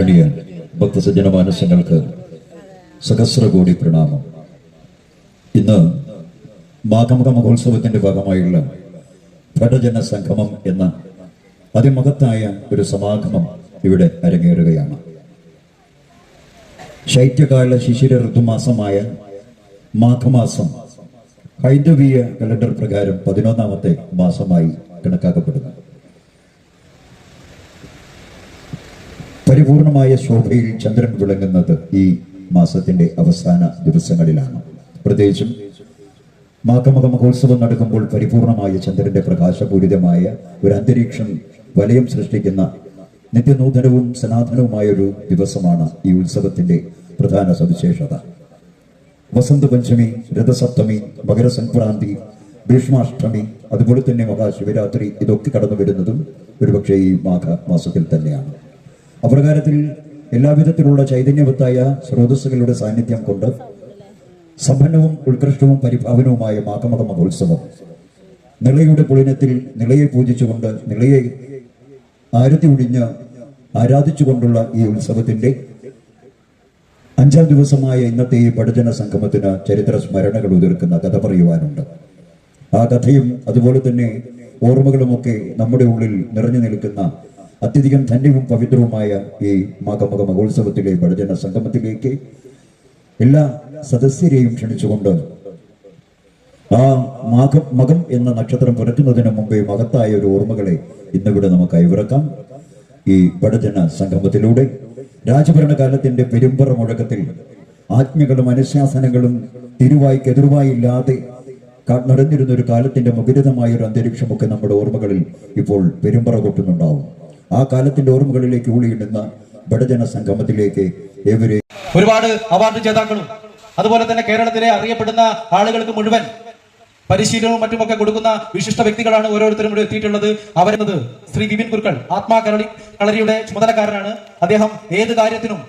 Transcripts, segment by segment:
ആദരണീയ ഭക്തസജ്ജന മാനസങ്ങൾക്ക് സഹസ്രകോടി പ്രണാമം. ഇന്ന് മാഘമക മഹോത്സവത്തിന്റെ ഭാഗമായുള്ള ഭടജന സംഗമം എന്ന അതിമഹത്തായ ഒരു സമാഗമം ഇവിടെ അരങ്ങേറുകയാണ്. ശൈത്യകാല ശിശിര ഋതുമാസമായ മാഘമാസം ഹൈന്ദവീയ കലണ്ടർ പ്രകാരം പതിനൊന്നാമത്തെ മാസമായി കണക്കാക്കപ്പെടുന്നു. പരിപൂർണമായ ശോഭയിൽ ചന്ദ്രൻ വിളങ്ങുന്നത് ഈ മാസത്തിന്റെ അവസാന ദിവസങ്ങളിലാണ്. പ്രത്യേകിച്ചും മാഘമക മഹോത്സവം നടക്കുമ്പോൾ പരിപൂർണമായ ചന്ദ്രന്റെ പ്രകാശപൂരിതമായ ഒരു അന്തരീക്ഷം വലയം സൃഷ്ടിക്കുന്ന നിത്യനൂതനവും സനാതനവുമായ ഒരു ദിവസമാണ് ഈ ഉത്സവത്തിന്റെ പ്രധാന സവിശേഷത. വസന്ത പഞ്ചമി രഥസപ്തമി മകരസംക്രാന്തി ഭീഷ്മാഷ്ടമി അതുപോലെ തന്നെ മഹാശിവരാത്രി ഇതൊക്കെ കടന്നു വരുന്നതും ഒരുപക്ഷെ ഈ മാഘ മാസത്തിൽ തന്നെയാണ്. അപ്രകാരത്തിൽ എല്ലാവിധത്തിലുള്ള ചൈതന്യവത്തായ സ്രോതസ്സുകളുടെ സാന്നിധ്യം കൊണ്ട് സമ്പന്നവും ഉത്കൃഷ്ടവും പരിഭാവനവുമായ മാഘമക മഹോത്സവം. നിളയുടെ പുളിനത്തിൽ നിളയെ പൂജിച്ചുകൊണ്ട് നിളയെ ആരതി ഒഴിഞ്ഞ് ആരാധിച്ചുകൊണ്ടുള്ള ഈ ഉത്സവത്തിന്റെ അഞ്ചാം ദിവസമായ ഇന്നത്തെ ഈ പടജന സംഗമത്തിന് ചരിത്ര സ്മരണകൾ ഉതിർക്കുന്ന കഥ പറയുവാനുണ്ട്. ആ കഥയും അതുപോലെ തന്നെ ഓർമ്മകളുമൊക്കെ നമ്മുടെ ഉള്ളിൽ നിറഞ്ഞു നിൽക്കുന്ന അത്യധികം ധന്യവും പവിത്രവുമായ ഈ മാഘമക മഹോത്സവത്തിലെ പടജന സംഗമത്തിലേക്ക് എല്ലാ സദസ്യരെയും ക്ഷണിച്ചുകൊണ്ട് ആ മാഘം മകം എന്ന നക്ഷത്രം പുലറ്റുന്നതിന് മുമ്പേ മഹത്തായ ഒരു ഓർമ്മകളെ ഇന്നിവിടെ നമുക്ക് കൈവിറക്കാം. ഈ ഭടജന സംഗമത്തിലൂടെ രാജഭരണകാലത്തിന്റെ പെരുമ്പറ മുഴക്കത്തിൽ ആജ്ഞകളും അനുശാസനങ്ങളും തിരുവായി കെതിരുവായി ഇല്ലാതെ നടന്നിരുന്ന ഒരു കാലത്തിന്റെ മുഖരിതമായ ഒരു അന്തരീക്ഷമൊക്കെ നമ്മുടെ ഓർമ്മകളിൽ ഇപ്പോൾ പെരുമ്പറ കൊട്ടുന്നുണ്ടാവും. ആ കാലത്തിന്റെ ഓർമ്മകളിലേക്ക് ഊളിയിടുന്ന ബഡജന സംഗമത്തിലേക്ക് എവരെ ഒരുപാട് അവാർഡ് ജേതാക്കളും അതുപോലെ തന്നെ കേരളത്തിലെ അറിയപ്പെടുന്ന ആളുകൾക്ക് മുഴുവൻ പരിശീലനവും മറ്റുമൊക്കെ കൊടുക്കുന്ന വിശിഷ്ട വ്യക്തികളാണ് ഓരോരുത്തരും ഇവിടെ എത്തിയിട്ടുള്ളത്. അവരുന്നത് ശ്രീ വിപിൻ കുർക്കൾ ആത്മാ കളരി കളരിയുടെ ചുമതലക്കാരനാണ്. അദ്ദേഹം ഏത് കാര്യത്തിനും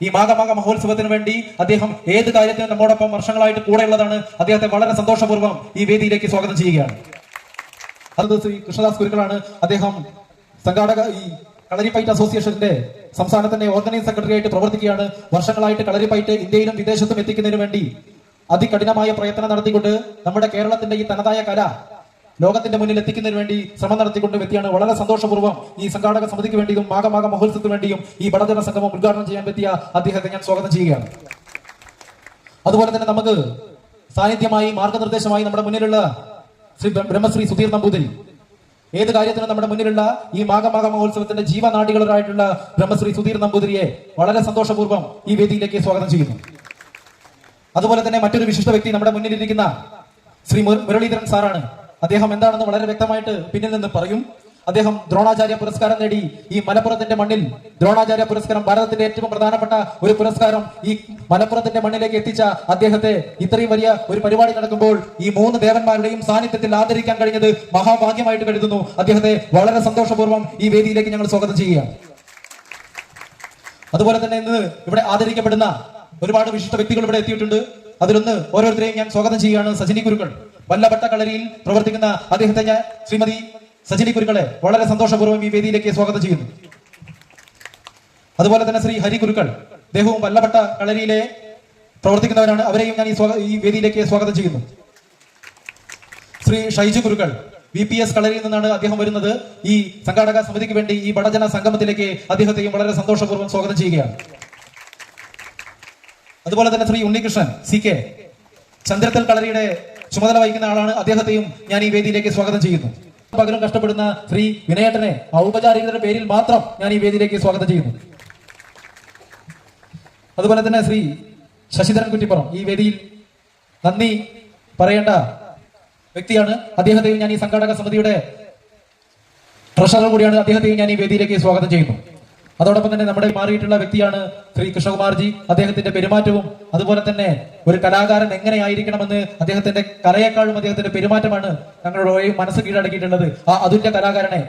ഈ മാഘമാഘ മഹോത്സവത്തിന് വേണ്ടി അദ്ദേഹം ഏത് കാര്യത്തിനും നമ്മോടൊപ്പം വർഷങ്ങളായിട്ട് കൂടെയുള്ളതാണ്. അദ്ദേഹത്തെ വളരെ സന്തോഷപൂർവം ഈ വേദിയിലേക്ക് സ്വാഗതം ചെയ്യുകയാണ്. അത് ശ്രീ കൃഷ്ണദാസ് കുരുക്കളാണ്. അദ്ദേഹം സംഘാടക ഈ കളരിപ്പയറ്റ് അസോസിയേഷന്റെ സംസ്ഥാനത്തിന്റെ ഓർഗനൈസ് സെക്രട്ടറി ആയിട്ട് പ്രവർത്തിക്കുകയാണ്. വർഷങ്ങളായിട്ട് കളരിപ്പൈറ്റ് ഇന്ത്യയിലും വിദേശത്തും എത്തിക്കുന്നതിന് വേണ്ടി അതികഠിനമായ പ്രയത്നം നടത്തിക്കൊണ്ട് നമ്മുടെ കേരളത്തിന്റെ ഈ തനതായ കല ലോകത്തിന്റെ മുന്നിൽ എത്തിക്കുന്നതിന് വേണ്ടി ശ്രമം നടത്തിക്കൊണ്ട് വ്യക്തിയാണ്. വളരെ സന്തോഷപൂർവം ഈ സംഘാടക സമിതിക്ക് വേണ്ടിയും മാഘമാഘ മഹോത്സവത്തിന് വേണ്ടിയും ഈ ബടജന സംഗമം ഉദ്ഘാടനം ചെയ്യാൻ പറ്റിയ അദ്ദേഹത്തെ ഞാൻ സ്വാഗതം ചെയ്യുകയാണ്. അതുപോലെ തന്നെ നമുക്ക് സാന്നിധ്യമായി മാർഗനിർദ്ദേശമായി നമ്മുടെ മുന്നിലുള്ള ശ്രീ ബ്രഹ്മശ്രീ സുധീർ നമ്പൂതിരി ഏത് കാര്യത്തിനും നമ്മുടെ മുന്നിലുള്ള ഈ മാഘമാഘ മഹോത്സവത്തിന്റെ ജീവനാടികളായിട്ടുള്ള ബ്രഹ്മശ്രീ സുധീർ നമ്പൂതിരിയെ വളരെ സന്തോഷപൂർവം ഈ വേദിയിലേക്ക് സ്വാഗതം ചെയ്യുന്നു. അതുപോലെ തന്നെ മറ്റൊരു വിശിഷ്ട വ്യക്തി നമ്മുടെ മുന്നിലിരിക്കുന്ന ശ്രീ മുരളീധരൻ സാറാണ്. അദ്ദേഹം എന്താണെന്ന് വളരെ വ്യക്തമായിട്ട് പിന്നിൽ നിന്ന് പറയും. അദ്ദേഹം ദ്രോണാചാര്യ പുരസ്കാരം നേടി ഈ മലപ്പുറത്തിന്റെ മണ്ണിൽ. ദ്രോണാചാര്യ പുരസ്കാരം ഭാരതത്തിന്റെ ഏറ്റവും പ്രധാനപ്പെട്ട ഒരു പുരസ്കാരം ഈ മലപ്പുറത്തിന്റെ മണ്ണിലേക്ക് എത്തിച്ച അദ്ദേഹത്തെ ഇത്രയും വലിയ ഒരു പരിപാടി നടക്കുമ്പോൾ ഈ മൂന്ന് ദേവന്മാരുടെയും സാന്നിധ്യത്തിൽ ആദരിക്കാൻ കഴിഞ്ഞത് മഹാഭാഗ്യമായിട്ട് കരുതുന്നു. അദ്ദേഹത്തെ വളരെ സന്തോഷപൂർവം ഈ വേദിയിലേക്ക് ഞങ്ങൾ സ്വാഗതം ചെയ്യുകയാണ്. അതുപോലെ തന്നെ ഇന്ന് ഇവിടെ ആദരിക്കപ്പെടുന്ന ഒരുപാട് വിശിഷ്ട വ്യക്തികൾ ഇവിടെ എത്തിയിട്ടുണ്ട്. അതിലൊന്ന് ഓരോരുത്തരെയും ഞാൻ സ്വാഗതം ചെയ്യുകയാണ്. സജിനി ഗുരുക്കൾ. വല്ലഭട്ട കളരിയിൽ പ്രവർത്തിക്കുന്ന അദ്ദേഹത്തെ ഞാൻ ശ്രീമതി സജിനി കുരുക്കളെ വളരെ സന്തോഷപൂർവം ഈ വേദിയിലേക്ക് സ്വാഗതം ചെയ്യുന്നു. അതുപോലെ തന്നെ ശ്രീ ഹരി കുരുക്കൾ ദേഹവും വല്ലപ്പെട്ട കളരിയിലെ പ്രവർത്തിക്കുന്നവരാണ്. അവരെയും ഞാൻ ഈ ഈ വേദിയിലേക്ക് സ്വാഗതം ചെയ്യുന്നു. ശ്രീ ഷൈജു കുരുക്കൾ വി പി എസ് കളരിയിൽ നിന്നാണ് അദ്ദേഹം വരുന്നത്. ഈ സംഘാടക സമിതിക്ക് വേണ്ടി ഈ ബടജന സംഗമത്തിലേക്ക് അദ്ദേഹത്തെയും വളരെ സന്തോഷപൂർവം സ്വാഗതം ചെയ്യുകയാണ്. അതുപോലെ തന്നെ ശ്രീ ഉണ്ണികൃഷ്ണൻ സി കെ ചന്ദ്രത്തൽ കളരിയുടെ ചുമതല വഹിക്കുന്ന ആളാണ്. അദ്ദേഹത്തെയും ഞാൻ ഈ വേദിയിലേക്ക് സ്വാഗതം ചെയ്യുന്നു. പകരം കഷ്ടപ്പെടുന്ന ശ്രീ വിനയേട്ടനെ ഔപചാരികതയുടെ പേരിൽ മാത്രം ഞാൻ ഈ വേദിയിലേക്ക് സ്വാഗതം ചെയ്യുന്നു. അതുപോലെ തന്നെ ശ്രീ ശശിധരൻ കുറ്റിപ്പുറം ഈ വേദിയിൽ നന്ദി പറയേണ്ട വ്യക്തിയാണ്. അദ്ദേഹത്തെയും ഞാൻ ഈ സംഘാടക സമിതിയുടെ ട്രഷറർ കൂടിയാണ്. അദ്ദേഹത്തെയും ഞാൻ ഈ വേദിയിലേക്ക് സ്വാഗതം ചെയ്യുന്നു. അതോടൊപ്പം തന്നെ നമ്മുടെ മാറിയിട്ടുള്ള വ്യക്തിയാണ് ശ്രീ കൃഷ്ണകുമാർജി. അദ്ദേഹത്തിന്റെ പെരുമാറ്റവും അതുപോലെ തന്നെ ഒരു കലാകാരൻ എങ്ങനെയായിരിക്കണമെന്ന് അദ്ദേഹത്തിന്റെ കലയെക്കാളും അദ്ദേഹത്തിന്റെ പെരുമാറ്റമാണ് ഞങ്ങളുടെ മനസ്സ് കീഴടക്കിയിട്ടുള്ളത്. ആ അതുല്യ കലാകാരനെ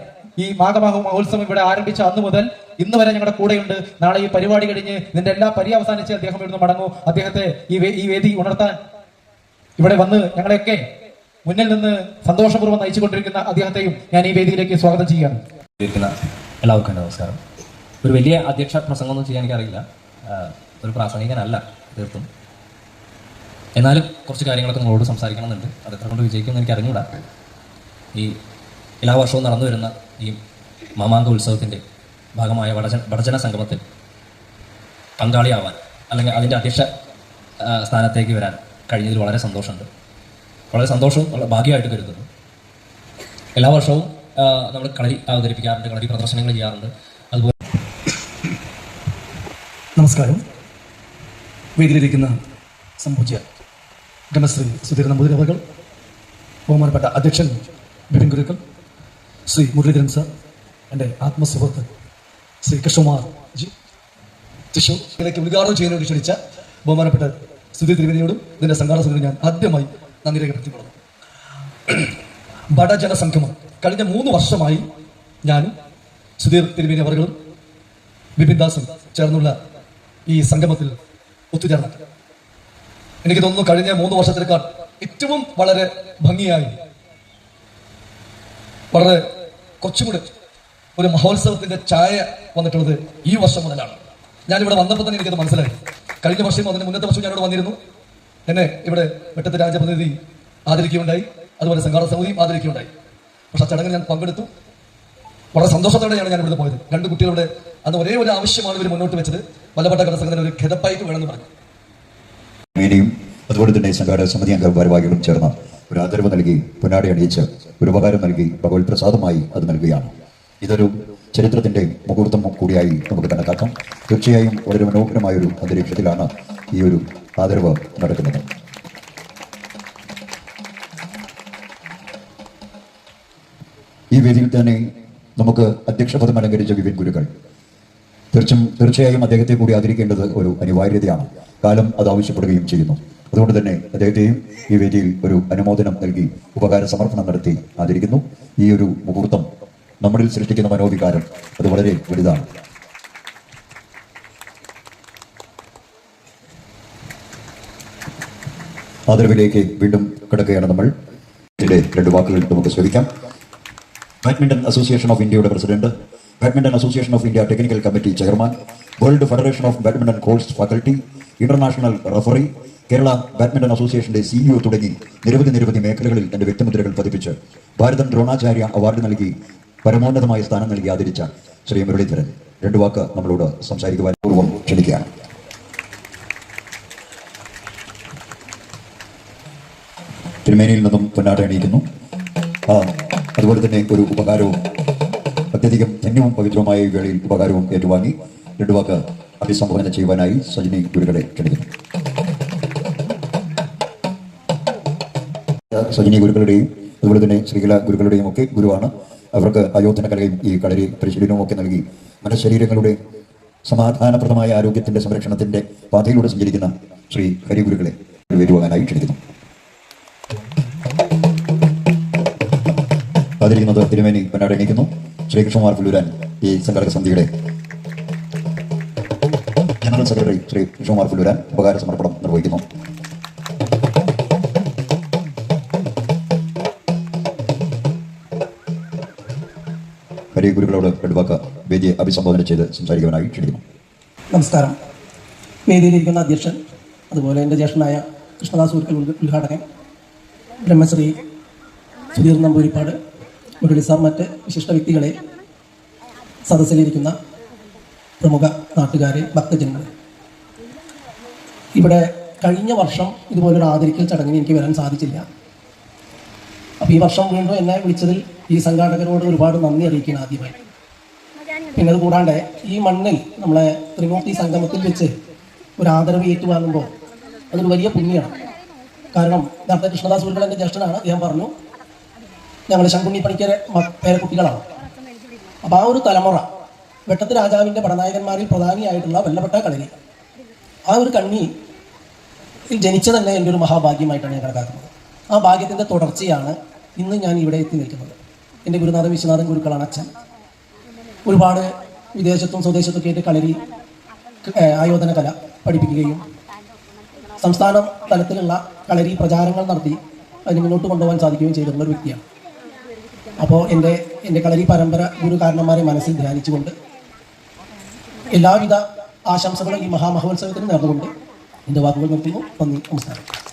ഈ മാഘമാഹ മഹോത്സവം ഇവിടെ ആരംഭിച്ച അന്ന് മുതൽ ഇന്ന് വരെ ഞങ്ങളുടെ കൂടെയുണ്ട്. നാളെ ഈ പരിപാടി കഴിഞ്ഞ് ഇതിന്റെ എല്ലാ പരി അവസാനിച്ച് അദ്ദേഹം ഇവിടുന്ന് മടങ്ങൂ. അദ്ദേഹത്തെ ഈ ഈ വേദി ഉണർത്താൻ ഇവിടെ വന്ന് ഞങ്ങളെയൊക്കെ മുന്നിൽ നിന്ന് സന്തോഷപൂർവം നയിച്ചുകൊണ്ടിരിക്കുന്ന അദ്ദേഹത്തെയും ഞാൻ ഈ വേദിയിലേക്ക് സ്വാഗതം ചെയ്യുകയാണ്. എല്ലാവർക്കും നമസ്കാരം. ഒരു വലിയ അധ്യക്ഷ പ്രസംഗമൊന്നും ചെയ്യാൻ എനിക്കറിയില്ല. ഒരു പ്രാസംഗികനല്ല തീർത്തും. എന്നാലും കുറച്ച് കാര്യങ്ങളൊക്കെ നിങ്ങളോട് സംസാരിക്കണമെന്നുണ്ട്. അത് എത്ര കൊണ്ട് വിജയിക്കുമെന്ന് എനിക്ക് അറിഞ്ഞൂടാ ഈ എല്ലാ വർഷവും നടന്നു വരുന്ന ഈ മാമാങ്ക ഉത്സവത്തിന്റെ ഭാഗമായ വടജ വടജന സംഗമത്തിൽ പങ്കാളിയാവാൻ അല്ലെങ്കിൽ അതിന്റെ അധ്യക്ഷ സ്ഥാനത്തേക്ക് വരാൻ കഴിഞ്ഞതിൽ വളരെ സന്തോഷമുണ്ട്. വളരെ സന്തോഷവും വളരെ ഭാഗ്യമായിട്ട് കരുതുന്നു. എല്ലാ വർഷവും നമ്മൾ കളരി അവതരിപ്പിക്കാറുണ്ട് കളരി പ്രദർശനങ്ങൾ ചെയ്യാറുണ്ട്. നമസ്കാരം. വേദിയിലിരിക്കുന്ന സംഭവിച്ച ബ്രഹ്മശ്രീ സുധീർ നമ്പൂതിരി അവർ ബഹുമാനപ്പെട്ട അധ്യക്ഷൻ ബിപിൻ ഗുരുക്കൾ ശ്രീ മുരളീധരൻ സാർ എന്റെ ആത്മസുഹൃത്ത് ശ്രീ കൃഷ്ണകുമാർ ജി. തൃശൂർ ഇതിലേക്ക് ഉദ്ഘാടനം ചെയ്യുന്ന വേണ്ടി ക്ഷണിച്ച ബഹുമാനപ്പെട്ട സുധീർ തിരുവേദിയോടും ഇതിന്റെ സംഘാടന സമിതി ഞാൻ ആദ്യമായി നന്ദി രേഖപ്പെടുത്തിക്കൊള്ളുന്നു. ബഡജന സംഗമം കഴിഞ്ഞ മൂന്ന് വർഷമായി ഞാനും സുധീർ തിരുവേദി അവർകളും ബിപിൻ ദാസും ചേർന്നുള്ള ഈ സംഗമത്തിൽ ഒത്തുചേർന്നത്. എനിക്ക് തോന്നുന്നു കഴിഞ്ഞ മൂന്ന് വർഷത്തിലേക്കാൾ ഏറ്റവും വളരെ ഭംഗിയായി വളരെ കുറച്ചുകൂടി ഒരു മഹോത്സവത്തിന്റെ ചായ വന്നിട്ടുള്ളത് ഈ വർഷം മുതലാണ്. ഞാനിവിടെ വന്നപ്പോൾ തന്നെ എനിക്കത് മനസ്സിലായി. കഴിഞ്ഞ വർഷം അതിന് മുന്നത്തെ വർഷം ഞാനിവിടെ വന്നിരുന്നു. എന്നെ ഇവിടെ വെട്ടത്ത് രാജപ്രതിനിധി ആദരിക്കുകയുണ്ടായി. അതുപോലെ സംഘാടക സമിതിയും ആദരിക്കുകയുണ്ടായി. പക്ഷെ ആ ചടങ്ങിൽ ഞാൻ പങ്കെടുത്തു. വളരെ സന്തോഷത്തോടെയാണ് ഞാൻ ഇവിടെ പോയത്. രണ്ട് കുട്ടികളുടെ അന്ന് ഒരേ ഒരു ആവശ്യമാണ് ഇവർ മുന്നോട്ട് വെച്ചത്. വല്ലപ്പെട്ട കടസംഘടന ഒരു ഖെതപ്പായിട്ട് വേണമെന്ന് പറഞ്ഞു. മേനിയും അതുപോലെ തന്നെ സംഘാടക സമിതി അംഗ ഭാരവാഹികളും ചേർന്ന് ഒരു ആദരവ് നൽകി പൊന്നാടി അണിയിച്ച് ഒരു ഉപകാരം നൽകി ഭഗവത് പ്രസാദമായി അത് നൽകുകയാണ്. ഇതൊരു ചരിത്രത്തിന്റെ മുഹൂർത്തം കൂടിയായി നമുക്ക് കണക്കാക്കാം. തീർച്ചയായും വളരെ മനോഹരമായ ഒരു അന്തരീക്ഷത്തിലാണ് ഈ ഒരു ആദരവ് നടക്കുന്നത്. ഈ വേദിയിൽ തന്നെ നമുക്ക് അധ്യക്ഷപദം അലങ്കരിച്ച വിപിൻ ഗുരുക്കൾ. തീർച്ചും തീർച്ചയായും അദ്ദേഹത്തെ കൂടി ആദരിക്കേണ്ടത് ഒരു അനിവാര്യതയാണ്. കാലം അത് ആവശ്യപ്പെടുകയും ചെയ്യുന്നു. അതുകൊണ്ട് തന്നെ അദ്ദേഹത്തെയും ഈ വേദിയിൽ ഒരു അനുമോദനം നൽകി ഉപകാര സമർപ്പണം നടത്തി ആദരിക്കുന്നു. ഈ ഒരു മുഹൂർത്തം നമ്മളിൽ സൃഷ്ടിക്കുന്ന മനോവികാരം അത് വളരെ വലുതാണ്. ആദരവിലേക്ക് വീണ്ടും കിടക്കുകയാണ് നമ്മൾ. രണ്ട് വാക്കുകൾ നമുക്ക് ശ്രമിക്കാം ബാഡ്മിന്റൺ അസോസിയേഷൻ ഓഫ് ഇന്ത്യയുടെ president Badminton Association of India technical committee chairman World Federation of Badminton course faculty international referee Kerala badminton അസോസിയേഷന്റെ സിഇഒ തുടങ്ങി നിരവധി നിരവധി മേഖലകളിൽ തന്റെ വ്യക്തിമുദ്രകൾ പതിപ്പിച്ച് ഭാരതം ദ്രോണാചാര്യ അവാർഡ് നൽകി പരമോന്നതമായ സ്ഥാനം നൽകി ആദരിച്ച ശ്രീ മുരളീധരൻ. രണ്ടു വാക്ക് നമ്മളോട് സംസാരിക്കുവാൻ പൂർവം ക്ഷണിക്കുകയാണ്. തിരുമേനിയിൽ നിന്നും പൊന്നാട്ട എണീക്കുന്നു. അതുപോലെ തന്നെ ഒരു ഉപകാരവും അത്യധികം ധന്യവും പവിത്രവുമായ ഈ വേളയിൽ ഉപകാരവും ഏറ്റുവാങ്ങി രണ്ടു വാക്ക് അഭിസംബോധന ചെയ്യുവാനായി സജിനി ഗുരുക്കളെ ക്ഷണിക്കുന്നു. സജിനി ഗുരുക്കളുടെയും അതുപോലെ തന്നെ ശ്രീകല ഗുരുക്കളുടെയും ഒക്കെ ഗുരുവാണ്. അവർക്ക് അയോധന കലയും ഈ കളരി പരിശീലനവും ഒക്കെ നൽകി മനഃശരീരങ്ങളുടെ സമാധാനപ്രദമായ ആരോഗ്യത്തിന്റെ സംരക്ഷണത്തിന്റെ പാതയിലൂടെ സഞ്ചരിക്കുന്ന ശ്രീ ഹരി ഹരിഗുരുക്കളെ വരുവാനായി ക്ഷണിക്കുന്നു. ആദരിക്കുന്നത് തിരുമേനി പൊന്നാട് എണീക്കുന്നു ശ്രീകൃഷ്ണകുമാർ പുല്ലൂരാൻ ഈ സംഘടക സമിതിയുടെ ജനറൽ സെക്രട്ടറി ശ്രീ കൃഷ്ണകുമാർ പുല്ലൂരാൻ ഉപകാര സമർപ്പണം നിർവഹിക്കുന്നു. ഗുരുക്കളോട് രണ്ട് വേദിയെ അഭിസംബോധന ചെയ്ത് സംസാരിക്കുവാനായി ക്ഷണിക്കുന്നു. നമസ്കാരം. വേദിയിലിരിക്കുന്ന അധ്യക്ഷൻ അതുപോലെ എന്റെ ജ്യേഷ്ഠനായ കൃഷ്ണദാസ് ഉദ്ഘാടകൻ ബ്രഹ്മശ്രീ സുധീർ നമ്പൂരിപ്പാട് മുരളി സാർ മറ്റ് വിശിഷ്ട വ്യക്തികളെ സദസ്സിലിരിക്കുന്ന പ്രമുഖ നാട്ടുകാരെ ഭക്തജനങ്ങളെ. ഇവിടെ കഴിഞ്ഞ വർഷം ഇതുപോലൊരു ആദരിക്കൽ ചടങ്ങിന് എനിക്ക് വരാൻ സാധിച്ചില്ല. അപ്പോൾ ഈ വർഷം വീണ്ടും എന്നെ വിളിച്ചതിൽ ഈ സംഘാടകരോട് ഒരുപാട് നന്ദി അറിയിക്കണം ആദ്യമായി. പിന്നെ അത് കൂടാണ്ട് ഈ മണ്ണിൽ നമ്മളെ ത്രിമൂർത്തി സംഗമത്തിൽ വെച്ച് ഒരു ആദരവ് ഏറ്റുവാങ്ങുമ്പോൾ അതൊരു വലിയ പുണ്യമാണ്. കാരണം നേരത്തെ കൃഷ്ണദാസ് ഉൾപ്പെടെ എന്റെ ജ്യേഷ്ഠനാണ് അദ്ദേഹം പറഞ്ഞു ഞങ്ങൾ ശങ്കുണ്ണി പണിക്കരെ പേരക്കുട്ടികളാണ് അപ്പോൾ ആ ഒരു തലമുറ വെട്ടത്ത് രാജാവിന്റെ പടനായകന്മാരിൽ പ്രധാനിയായിട്ടുള്ള വെല്ലപ്പെട്ട കളരി ആ ഒരു കണ്ണി ജനിച്ച തന്നെ എന്റെ ഒരു മഹാഭാഗ്യമായിട്ടാണ് ഞാൻ കണക്കാക്കുന്നത്. ആ ഭാഗ്യത്തിന്റെ തുടർച്ചയാണ് ഇന്ന് ഞാൻ ഇവിടെ എത്തി നിൽക്കുന്നത്. എന്റെ ഗുരുനാഥ വിശ്വനാഥൻ ഗുരുക്കളാണ് അച്ഛൻ. ഒരുപാട് വിദേശത്തും സ്വദേശത്തും ആയിട്ട് കളരി ആയോധന കല പഠിപ്പിക്കുകയും സംസ്ഥാന തലത്തിലുള്ള കളരി പ്രചാരങ്ങൾ നടത്തി അതിന് മുന്നോട്ട് കൊണ്ടുപോകാൻ സാധിക്കുകയും ചെയ്തിട്ടുള്ള ഒരു വ്യക്തിയാണ്. അപ്പോൾ എന്റെ എന്റെ കളരി പരമ്പര ഗുരു കാരണന്മാരെ മനസ്സിൽ ധ്യാനിച്ചുകൊണ്ട് എല്ലാവിധ ആശംസകളും ഈ മഹാമഹോത്സവത്തിന് നേർന്നുകൊണ്ട് എന്റെ വാക്കുകൾ നിർത്തുന്നു. നന്ദി നമസ്കാരം.